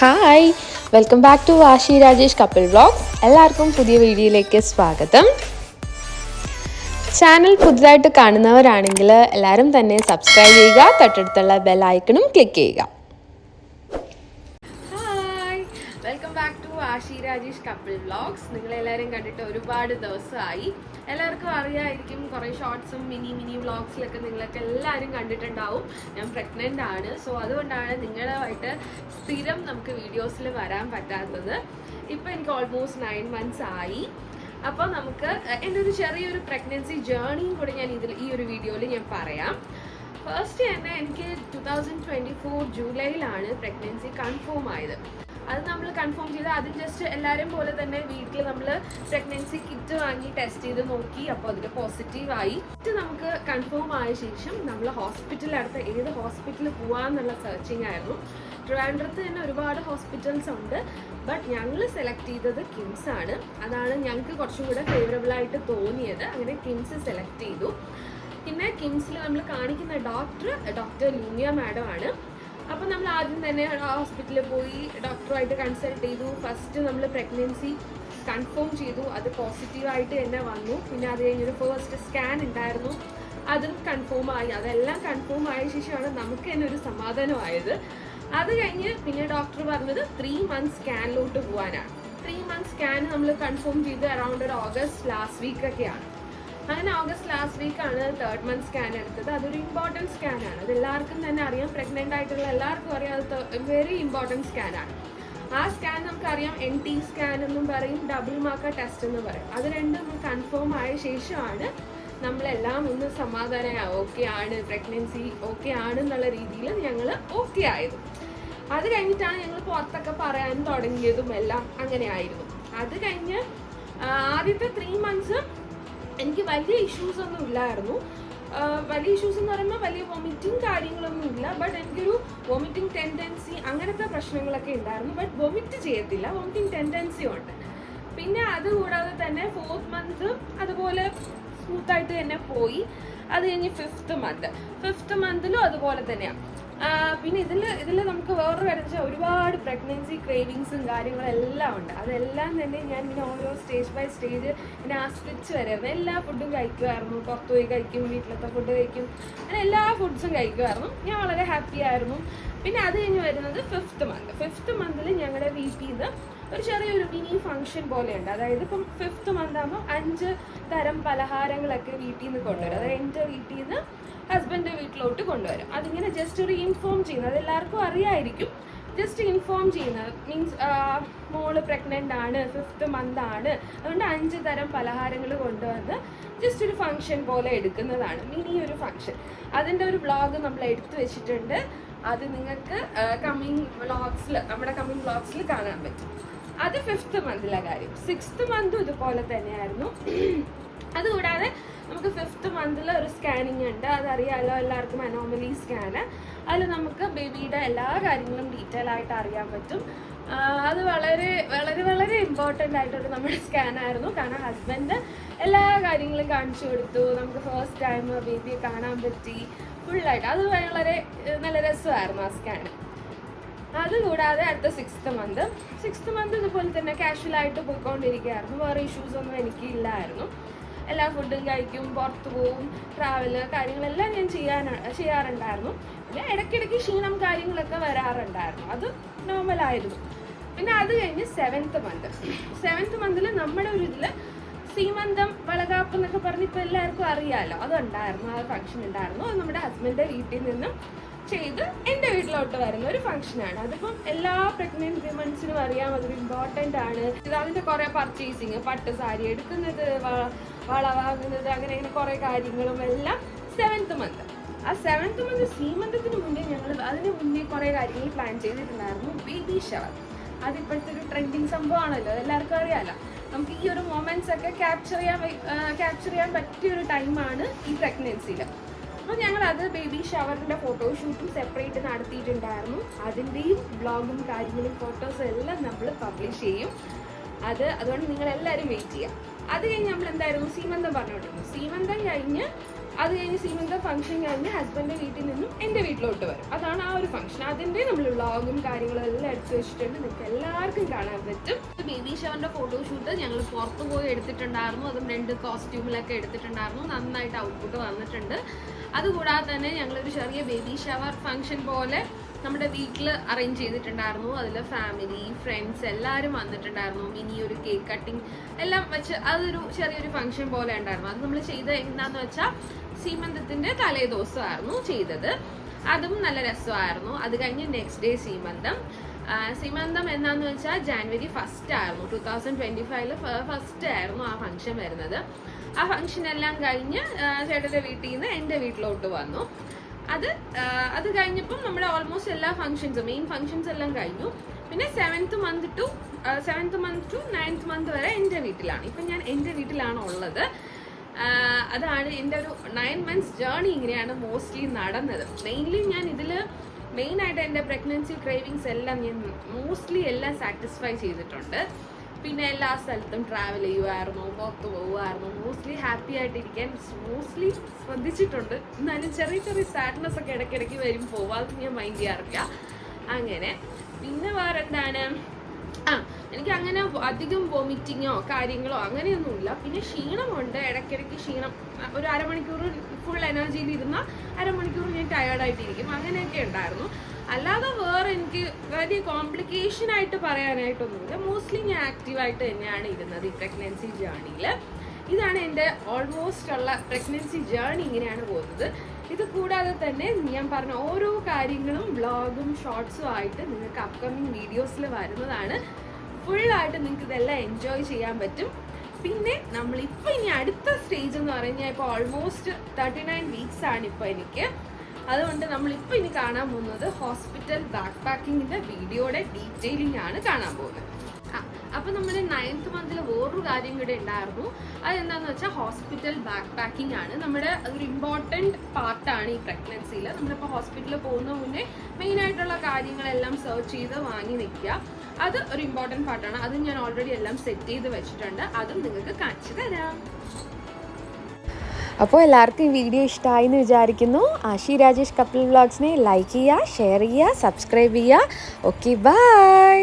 Hi welcome back to Washi Rajesh couple vlogs എല്ലാവർക്കും പുതിയ വീഡിയോയിലേക്ക് സ്വാഗതം. ചാനൽ പുതുതായിട്ട് കാണുന്നവരാണെങ്കിൽ എല്ലാവരും തന്നെ സബ്സ്ക്രൈബ് ചെയ്യുക തൊട്ടടുത്തുള്ള ബെൽ ഐക്കണും ക്ലിക്ക് ചെയ്യുക hi welcome back to Ashi Rajesh couple vlogs. നിങ്ങളെല്ലാവരും കണ്ടിട്ട് ഒരുപാട് ദിവസമായി. എല്ലാവർക്കും അറിയായിരിക്കും കുറേ ഷോർട്സും മിനി മിനി വ്ളോഗ്സിലൊക്കെ നിങ്ങളൊക്കെ എല്ലാവരും കണ്ടിട്ടുണ്ടാവും. ഞാൻ പ്രഗ്നന്റ് ആണ്. സോ അതുകൊണ്ടാണ് നിങ്ങളുമായിട്ട് സ്ഥിരം നമുക്ക് വീഡിയോസിൽ വരാൻ പറ്റാത്തത്. ഇപ്പം എനിക്ക് ഓൾമോസ്റ്റ് നയൻ മന്ത്സ് ആയി. അപ്പോൾ നമുക്ക് എന്റെ ഒരു ചെറിയൊരു പ്രഗ്നൻസി ജേർണിയും കൂടി ഞാൻ ഇതിൽ ഈ ഒരു വീഡിയോയിൽ ഞാൻ പറയാം. ഫസ്റ്റ് തന്നെ എനിക്ക് ടു തൗസൻഡ് ട്വന്റി ഫോർ ജൂലൈയിലാണ് പ്രഗ്നൻസി കൺഫേം ആയത്. അത് നമ്മൾ കൺഫേം ചെയ്ത് അത് ജസ്റ്റ് എല്ലാവരും പോലെ തന്നെ വീട്ടിൽ നമ്മൾ പ്രഗ്നൻസി കിറ്റ് വാങ്ങി ടെസ്റ്റ് ചെയ്ത് നോക്കി. അപ്പോൾ അതിൽ പോസിറ്റീവായി ഇത് നമുക്ക് കൺഫേം ആയ ശേഷം നമ്മൾ ഹോസ്പിറ്റലിൽ അടുത്ത ഏത് ഹോസ്പിറ്റലിൽ പോവാന്നുള്ള സെർച്ചിങ് ആയിരുന്നു. ട്രിവാൻഡ്രത്ത് തന്നെ ഒരുപാട് ഹോസ്പിറ്റൽസ് ഉണ്ട്. ബട്ട് ഞങ്ങൾ സെലക്ട് ചെയ്തത് കിംസ് ആണ്. അതാണ് ഞങ്ങൾക്ക് കുറച്ചും കൂടെ ഫേവറബിൾ ആയിട്ട് തോന്നിയത്. അങ്ങനെ കിംസ് സെലക്ട് ചെയ്തു. പിന്നെ കിംസിൽ നമ്മൾ കാണിക്കുന്ന ഡോക്ടർ ഡോക്ടർ ലൂമിയ മാഡം ആണ്. അപ്പോൾ നമ്മൾ ആദ്യം തന്നെ ഹോസ്പിറ്റലിൽ പോയി ഡോക്ടറുമായിട്ട് കൺസൾട്ട് ചെയ്തു. ഫസ്റ്റ് നമ്മൾ പ്രഗ്നൻസി കൺഫേം ചെയ്തു. അത് പോസിറ്റീവായിട്ട് തന്നെ വന്നു. പിന്നെ അത് കഴിഞ്ഞൊരു ഫസ്റ്റ് സ്കാൻ ഉണ്ടായിരുന്നു. അതും കൺഫേം ആയി. അതെല്ലാം കൺഫേം ആയ ശേഷമാണ് നമുക്ക് തന്നെ ഒരു സമാധാനമായത്. അത് കഴിഞ്ഞ് പിന്നെ ഡോക്ടർ പറഞ്ഞത് ത്രീ മന്ത്സ് സ്കാനിലോട്ട് പോകാനാണ് ത്രീ മന്ത്സ് സ്കാൻ നമ്മൾ കൺഫേം ചെയ്ത് അറൗണ്ട് ഒരു ഓഗസ്റ്റ് ലാസ്റ്റ് വീക്ക് ഒക്കെയാണ്. അങ്ങനെ ഓഗസ്റ്റ് ലാസ്റ്റ് വീക്കാണ് തേർഡ് മന്ത് സ്കാൻ എടുത്തത്. അതൊരു ഇമ്പോർട്ടന്റ് സ്കാൻ ആണ്. അത് എല്ലാവർക്കും തന്നെ അറിയാം. പ്രഗ്നന്റ് ആയിട്ടുള്ള എല്ലാവർക്കും അറിയാം. അത് വെരി ഇമ്പോർട്ടന്റ് സ്കാനാണ് ആ സ്കാൻ നമുക്കറിയാം. എൻ ടി സ്കാൻ എന്നും പറയും. ഡബിൾ മാർക്കർ ടെസ്റ്റ് എന്ന് പറയും. അത് രണ്ടും കൺഫേം ആയ ശേഷമാണ് നമ്മളെല്ലാം ഒന്ന് സമാധാനമായി ഓക്കെ ആണ് പ്രഗ്നൻസി ഓക്കെ ആണ് എന്നുള്ള രീതിയിൽ ഞങ്ങൾ ഓക്കെ ആയത്. അത് കഴിഞ്ഞിട്ടാണ് ഞങ്ങൾ പുറത്തൊക്കെ പറയാൻ തുടങ്ങിയതും എല്ലാം അങ്ങനെ ആയിരുന്നു. അത് കഴിഞ്ഞ് ആദ്യത്തെ ത്രീ മന്ത്സ് എനിക്ക് വലിയ ഇഷ്യൂസ് ഒന്നും ഇല്ലായിരുന്നു. വലിയ ഇഷ്യൂസ് എന്ന് പറയുമ്പോൾ വലിയ വോമിറ്റിംഗ് കാര്യങ്ങളൊന്നും ഇല്ല. ബട്ട് എനിക്കൊരു വോമിറ്റിംഗ് ടെൻഡൻസി അങ്ങനത്തെ പ്രശ്നങ്ങളൊക്കെ ഉണ്ടായിരുന്നു ബട്ട് വോമിറ്റ് ചെയ്യത്തില്ല. വൊമിറ്റിംഗ് ടെൻഡൻസി ഉണ്ട്. പിന്നെ അതുകൂടാതെ തന്നെ ഫോർത്ത് മന്ത് അതുപോലെ സ്മൂത്തായിട്ട് തന്നെ പോയി. അത് കഴിഞ്ഞ് ഫിഫ്ത്ത് മന്ത് ഫിഫ്ത്ത് മന്തിലും അതുപോലെ തന്നെയാണ് പിന്നെ ഇതിൽ ഇതിൽ നമുക്ക് വേറൊരു കാര്യം വെച്ചാൽ ഒരുപാട് പ്രഗ്നൻസി ക്രേവിങ്സും കാര്യങ്ങളും എല്ലാം ഉണ്ട്. അതെല്ലാം തന്നെ ഞാൻ പിന്നെ ഓരോ സ്റ്റേജ് ബൈ സ്റ്റേജ് പിന്നെ ആസ്വദിച്ച് വരായിരുന്നു എല്ലാ ഫുഡും കഴിക്കുമായിരുന്നു പുറത്ത് പോയി കഴിക്കും വീട്ടിലത്തെ ഫുഡ് കഴിക്കും. അങ്ങനെ എല്ലാ ഫുഡ്സും കഴിക്കുമായിരുന്നു ഞാൻ വളരെ ഹാപ്പി ആയിരുന്നു. പിന്നെ അത് കഴിഞ്ഞ് വരുന്നത് ഫിഫ്ത്ത് മന്ത് ഫിഫ്ത്ത് മന്തിൽ ഞങ്ങളുടെ വീട്ടിൽ നിന്ന് ഒരു ചെറിയൊരു മിനി ഫംഗ്ഷൻ പോലെയുണ്ട്. അതായത് ഇപ്പം ഫിഫ്ത്ത് മന്ത് ആകുമ്പോൾ അഞ്ച് തരം പലഹാരങ്ങളൊക്കെ വീട്ടിൽ നിന്ന് കൊണ്ടുവരും. അതായത് എന്റെ വീട്ടിൽ നിന്ന് ഹസ്ബൻഡ് വീട്ടിലോട്ട് കൊണ്ടുവരും. അതിങ്ങനെ ജസ്റ്റ് ഒരു ഇൻഫോം ചെയ്യുന്നത്. എല്ലാവർക്കും അറിയായിരിക്കും. ജസ്റ്റ് ഇൻഫോം ചെയ്യുന്നത് മീൻസ് മോൾ പ്രഗ്നന്റ് ആണ് ഫിഫ്ത്ത് മന്ത് ആണ്. അതുകൊണ്ട് അഞ്ച് തരം പലഹാരങ്ങൾ കൊണ്ടുവന്ന് ജസ്റ്റ് ഒരു ഫംഗ്ഷൻ പോലെ എടുക്കുന്നതാണ്. മിനി ഒരു ഫംഗ്ഷൻ അതിന്റെ ഒരു ബ്ലോഗ് നമ്മൾ എടുത്തു വെച്ചിട്ടുണ്ട്. അത് നിങ്ങൾക്ക് കമ്മിങ് വ്ളോഗ്സിൽ നമ്മുടെ കമ്മിങ് വ്ളോഗ്സിൽ കാണാൻ പറ്റും. അത് ഫിഫ്ത്ത് മന്തിലെ കാര്യം. സിക്സ്ത് മന്തും ഇതുപോലെ തന്നെയായിരുന്നു. അതുകൂടാതെ നമുക്ക് ഫിഫ്ത്ത് മന്തിൽ ഒരു സ്കാനിങ് ഉണ്ട്. അതറിയാലോ എല്ലാവർക്കും അനോമലി സ്കാന് അതിൽ നമുക്ക് ബേബിയുടെ എല്ലാ കാര്യങ്ങളും ഡീറ്റെയിൽ ആയിട്ട് അറിയാൻ പറ്റും. അത് വളരെ വളരെ വളരെ ഇമ്പോർട്ടന്റ് ആയിട്ടൊരു നമ്മുടെ സ്കാനായിരുന്നു കാരണം ഹസ്ബൻഡ് എല്ലാ കാര്യങ്ങളും കാണിച്ചു കൊടുത്തു. നമുക്ക് ഫസ്റ്റ് ടൈം ബേബിയെ കാണാൻ പറ്റി. ഫുള്ളായിട്ട് അത് വളരെ നല്ല രസമായിരുന്നു ആ സ്കാൻ അതുകൂടാതെ അടുത്ത സിക്സ്ത് മന്ത് സിക്സ്ത് മന്ത് ഇതുപോലെ തന്നെ കാഷ്വലായിട്ട് പോയിക്കൊണ്ടിരിക്കുകയായിരുന്നു. വേറെ ഇഷ്യൂസ് ഒന്നും എനിക്ക് ഇല്ലായിരുന്നു എല്ലാ ഫുഡും കഴിക്കും പുറത്ത് പോവും ട്രാവൽ കാര്യങ്ങളെല്ലാം ഞാൻ ചെയ്യാൻ ചെയ്യാറുണ്ടായിരുന്നു. പിന്നെ ഇടയ്ക്കിടയ്ക്ക് ക്ഷീണം കാര്യങ്ങളൊക്കെ വരാറുണ്ടായിരുന്നു. അത് നോർമൽ ആയിരുന്നു. പിന്നെ അത് കഴിഞ്ഞ് സെവൻത്ത് മന്ത് സെവൻത്ത് മന്തിൽ നമ്മുടെ ഒരു ഇതിൽ സീമന്തം വളകാപ്പ് എന്നൊക്കെ പറഞ്ഞ് ഇപ്പോൾ എല്ലാവർക്കും അറിയാമല്ലോ അതുണ്ടായിരുന്നു ആ ഫംഗ്ഷൻ ഉണ്ടായിരുന്നു. അത് നമ്മുടെ ഹസ്ബൻഡിന്റെ വീട്ടിൽ നിന്നും ചെയ്ത് എന്റെ വരുന്ന ഒരു ഫംഗ്ഷനാണ് അതിപ്പം എല്ലാ പ്രഗ്നന്റ് വിമൻസിനും അറിയാം അതൊരു ഇമ്പോർട്ടന്റ് ആണ്. അതിന്റെ കുറേ പർച്ചേസിങ് പട്ട് സാരി എടുക്കുന്നത് വള അങ്ങനെ അങ്ങനെ കുറേ കാര്യങ്ങളും എല്ലാം സെവൻത്ത് മന്ത് ആ സെവൻത്ത് മന്ത് സീമന്തത്തിന് മുന്നേ ഞങ്ങൾ അതിന് മുന്നേ കുറേ കാര്യങ്ങൾ പ്ലാൻ ചെയ്തിട്ടുണ്ടായിരുന്നു. ബേബി ഷവർ അതിപ്പോഴത്തെ ഒരു ട്രെൻഡിങ് സംഭവമാണല്ലോ. എല്ലാവർക്കും അറിയാലോ. നമുക്ക് ഈ ഒരു മൊമെന്റ്സ് ഒക്കെ ക്യാപ്ചർ ചെയ്യാൻ ക്യാപ്ചർ ചെയ്യാൻ പറ്റിയ ഒരു ടൈമാണ് ഈ പ്രഗ്നൻസിയിൽ അപ്പോൾ ഞങ്ങൾ അത് ബേബി ഷവറിന്റെ ഫോട്ടോഷൂട്ടും സെപ്പറേറ്റ് നടത്തിയിട്ടുണ്ടായിരുന്നു. അതിന്റെയും ബ്ലോഗും കാര്യങ്ങളും ഫോട്ടോസും എല്ലാം നമ്മൾ പബ്ലിഷ് ചെയ്യും. അത് അതുകൊണ്ട് നിങ്ങൾ എല്ലാവരും വെയിറ്റ് ചെയ്യാം. അത് കഴിഞ്ഞ് നമ്മൾ എന്തായിരുന്നു? സീമന്തം പറഞ്ഞുകൊണ്ടിരുന്നു സീമന്തം കഴിഞ്ഞ് അത് കഴിഞ്ഞ് സീമന്ത ഫംഗ്ഷൻ കഴിഞ്ഞ് ഹസ്ബൻഡിന്റെ വീട്ടിൽ നിന്നും എന്റെ വീട്ടിലോട്ട് വരും. അതാണ് ആ ഒരു ഫംഗ്ഷൻ അതിന്റെ നമ്മൾ വ്ളോഗും കാര്യങ്ങളും എല്ലാം എടുത്തു വെച്ചിട്ടുണ്ട്. നിങ്ങൾക്ക് എല്ലാവർക്കും കാണാൻ പറ്റും. ബേബി ഷവറിന്റെ ഫോട്ടോഷൂട്ട് ഞങ്ങൾ പുറത്ത് പോയി എടുത്തിട്ടുണ്ടായിരുന്നു. അതും രണ്ട് കോസ്റ്റ്യൂമിലൊക്കെ എടുത്തിട്ടുണ്ടായിരുന്നു. നന്നായിട്ട് ഔട്ട്പുട്ട് വന്നിട്ടുണ്ട്. അതുകൂടാതെ തന്നെ ഞങ്ങളൊരു ചെറിയ ബേബി ഷവർ ഫംഗ്ഷൻ പോലെ നമ്മുടെ വീട്ടിൽ അറേഞ്ച് ചെയ്തിട്ടുണ്ടായിരുന്നു. അതിൽ ഫാമിലി ഫ്രണ്ട്സ് എല്ലാവരും വന്നിട്ടുണ്ടായിരുന്നു. മിനി ഒരു കേക്ക് കട്ടിങ് എല്ലാം വെച്ച് അതൊരു ചെറിയൊരു ഫംഗ്ഷൻ പോലെ ഉണ്ടായിരുന്നു. അത് നമ്മൾ ചെയ്തത് എന്താണെന്ന് വെച്ചാൽ സീമന്തത്തിന്റെ തലേദിവസമായിരുന്നു ചെയ്തത്. അതും നല്ല രസമായിരുന്നു. അത് കഴിഞ്ഞ് നെക്സ്റ്റ് ഡേ സീമന്തം. സീമന്തം എന്നാന്ന് വെച്ചാൽ ജാനുവരി ഫസ്റ്റ് ആയിരുന്നു. ടു തൗസൻഡ് ട്വന്റി ഫൈവിൽ ഫസ്റ്റ് ആയിരുന്നു ആ ഫംഗ്ഷൻ വരുന്നത്. ആ ഫംഗ്ഷൻ എല്ലാം കഴിഞ്ഞ് ചേട്ടന്റെ വീട്ടിൽ നിന്ന് എന്റെ വീട്ടിലോട്ട് വന്നു. അത് അത് കഴിഞ്ഞപ്പം നമ്മുടെ ഓൾമോസ്റ്റ് എല്ലാ ഫംഗ്ഷൻസും മെയിൻ ഫംഗ്ഷൻസ് എല്ലാം കഴിഞ്ഞു. പിന്നെ seventh month to seventh month to ninth month വരെ എന്റെ വീട്ടിലാണ്. ഇപ്പം ഞാൻ എന്റെ വീട്ടിലാണ് ഉള്ളത്. അതാണ് എന്റെ ഒരു നയൻ മന്ത്സ് ജേർണി ഇങ്ങനെയാണ് മോസ്റ്റ്ലി നടന്നത്. മെയിൻലി ഞാൻ ഇതിൽ മെയിനായിട്ട് എന്റെ പ്രഗ്നൻസി ക്രേവിങ്സ് എല്ലാം ഞാൻ മോസ്റ്റ്ലി എല്ലാം സാറ്റിസ്ഫൈ ചെയ്തിട്ടുണ്ട്. പിന്നെ എല്ലാ സ്ഥലത്തും ട്രാവൽ ചെയ്യുമായിരുന്നു പുറത്ത് പോകുമായിരുന്നു മോസ്റ്റ്ലി ഹാപ്പി ആയിട്ടിരിക്കാൻ മോസ്റ്റ്ലി ശ്രദ്ധിച്ചിട്ടുണ്ട്. എന്നാലും ചെറിയ ചെറിയ സാഡ്നെസ് ഒക്കെ ഇടയ്ക്കിടയ്ക്ക് വരും. പോവാതെ ഞാൻ മൈൻഡ് ചെയ്യാറില്ല. അങ്ങനെ. പിന്നെ വേറെ എന്താണ് ആ എനിക്ക് അങ്ങനെ അധികം വോമിറ്റിങ്ങോ കാര്യങ്ങളോ അങ്ങനെയൊന്നുമില്ല. പിന്നെ ക്ഷീണമുണ്ട്. ഇടയ്ക്കിടയ്ക്ക് ക്ഷീണം. ഒരു അരമണിക്കൂർ ഫുൾ എനർജിയിൽ ഇരുന്ന അരമണിക്കൂർ ഞാൻ ടയേർഡായിട്ടിരിക്കും അങ്ങനെയൊക്കെ ഉണ്ടായിരുന്നു. അല്ലാതെ വേറെ എനിക്ക് വലിയ കോംപ്ലിക്കേഷൻ ആയിട്ട് പറയാനായിട്ടൊന്നുമില്ല. മോസ്റ്റ്ലി ഞാൻ ആക്റ്റീവായിട്ട് തന്നെയാണ് ഇരുന്നത് ഈ പ്രഗ്നൻസി ജേർണിയിൽ ഇതാണ് എന്റെ ഓൾമോസ്റ്റ് ഉള്ള പ്രഗ്നൻസി ജേർണി ഇങ്ങനെയാണ് പോകുന്നത്. ഇത് കൂടാതെ തന്നെ ഞാൻ പറഞ്ഞ ഓരോ കാര്യങ്ങളും വ്ളോഗും ഷോർട്സും ആയിട്ട് നിങ്ങൾക്ക് അപ്കമിങ് വീഡിയോസിൽ വരുന്നതാണ്. ഫുള്ളായിട്ട് നിങ്ങൾക്ക് ഇതെല്ലാം എൻജോയ് ചെയ്യാൻ പറ്റും. പിന്നെ നമ്മൾ ഇപ്പോൾ ഇനി അടുത്ത സ്റ്റേജ് എന്ന് പറഞ്ഞാൽ ഇപ്പോൾ ഓൾമോസ്റ്റ് തേർട്ടി നയൻ വീക്സ് ആണ് ഇപ്പോൾ എനിക്ക്. അതുകൊണ്ട് നമ്മളിപ്പോൾ ഇനി കാണാൻ പോകുന്നത് ഹോസ്പിറ്റൽ ബാക്ക് പാക്കിങ്ങിന്റെ വീഡിയോയുടെ ഡീറ്റെയിലിംഗ് ആണ് കാണാൻ പോകുന്നത്. ആ, അപ്പൊ നമ്മുടെ നയൻത്ത് മന്തിൽ വേറൊരു കാര്യം കൂടെ ഉണ്ടായിരുന്നു. അതെന്താന്ന് വെച്ചാൽ ഹോസ്പിറ്റൽ ബാക്ക് പാക്കിംഗ് ആണ്. നമ്മുടെ ഒരു ഇമ്പോർട്ടന്റ് പാർട്ടാണ് ഈ പ്രഗ്നൻസിയിൽ നമ്മളിപ്പോൾ ഹോസ്പിറ്റലിൽ പോകുന്ന മുന്നേ മെയിൻ ആയിട്ടുള്ള കാര്യങ്ങളെല്ലാം സെർച്ച് ചെയ്ത് വാങ്ങി വെക്കുക അത് ഒരു ഇമ്പോർട്ടന്റ് പാർട്ടാണ് അതും ഞാൻ ഓൾറെഡി എല്ലാം സെറ്റ് ചെയ്ത് വെച്ചിട്ടുണ്ട്. അതും നിങ്ങൾക്ക് കാണിച്ചു തരാം. അപ്പോൾ എല്ലാവർക്കും ഈ വീഡിയോ ഇഷ്ടമായി എന്ന് വിചാരിക്കുന്നു. ആശി രാജേഷ് കപ്പിൾ വ്ളോഗ്സിനെ ലൈക്ക് ചെയ്യുക ഷെയർ ചെയ്യുക സബ്സ്ക്രൈബ് ചെയ്യുക ഓക്കെ ബൈ